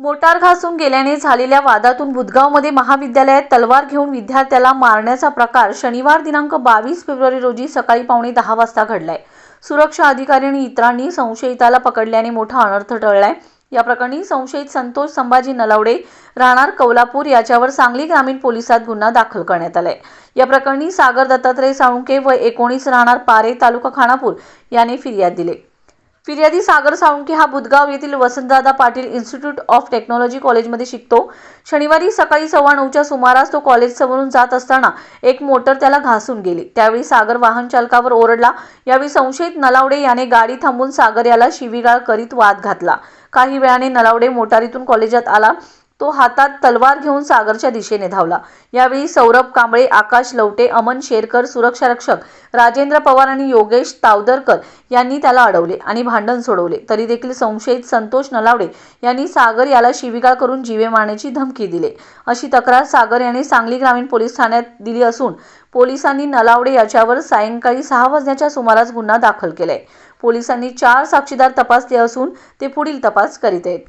Motor घासून गेल्याने झालेल्या वादातून बुधगावमध्ये महाविद्यालयात तलवार घेऊन विद्यार्थ्याला मारण्याचा प्रकार शनिवार दिनांक बावीस फेब्रुवारी रोजी सकाळी पावणे दहा वाजता घडलाय. सुरक्षा अधिकारी आणि इतरांनी संशयिताला पकडल्याने मोठा अनर्थ टळलाय. या प्रकरणी संशयित संतोष संभाजी नलावडे राहणार कौलापूर याच्यावर सांगली ग्रामीण पोलिसात गुन्हा दाखल करण्यात आलाय. या प्रकरणी सागर दत्तात्रय साळुंके व एकोणीस राहणार पारे तालुका खानापूर याने फिर्याद दिले. फिर्यादी सागर साळुंके हा बुधगाव येथील Vasantdada Patil institute of technology कॉलेजमध्ये शिकतो. शनिवारी सकाळी सव्वा नऊच्या सुमारास तो कॉलेजसमोरून जात असताना एक मोटर त्याला घासून गेली. त्यावेळी सागर वाहन चालकावर ओरडला यावेळी संशयित नलावडे याने गाडी थांबून सागर याला शिवीगाळ करीत वाद घातला. काही वेळाने नलावडे मोटारीतून कॉलेजात आला. तो हातात तलवार घेऊन सागरच्या दिशेने धावला. यावेळी सौरभ कांबळे आकाश लवटे अमन शेरकर सुरक्षा रक्षक राजेंद्र पवार आणि योगेश तावदरकर यांनी त्याला अडवले आणि भांडण सोडवले. तरी देखील संशयित संतोष नलावडे यांनी सागर याला शिवीगाळ करून जीवे मारण्याची धमकी दिली. अशी तक्रार सागर याने सांगली ग्रामीण पोलीस ठाण्यात दिली असून पोलिसांनी नलावडे याच्यावर सायंकाळी सहा वाजण्याच्या सुमारास गुन्हा दाखल केलाय. पोलिसांनी चार साक्षीदार तपासले असून ते पुढील तपास करीत आहेत.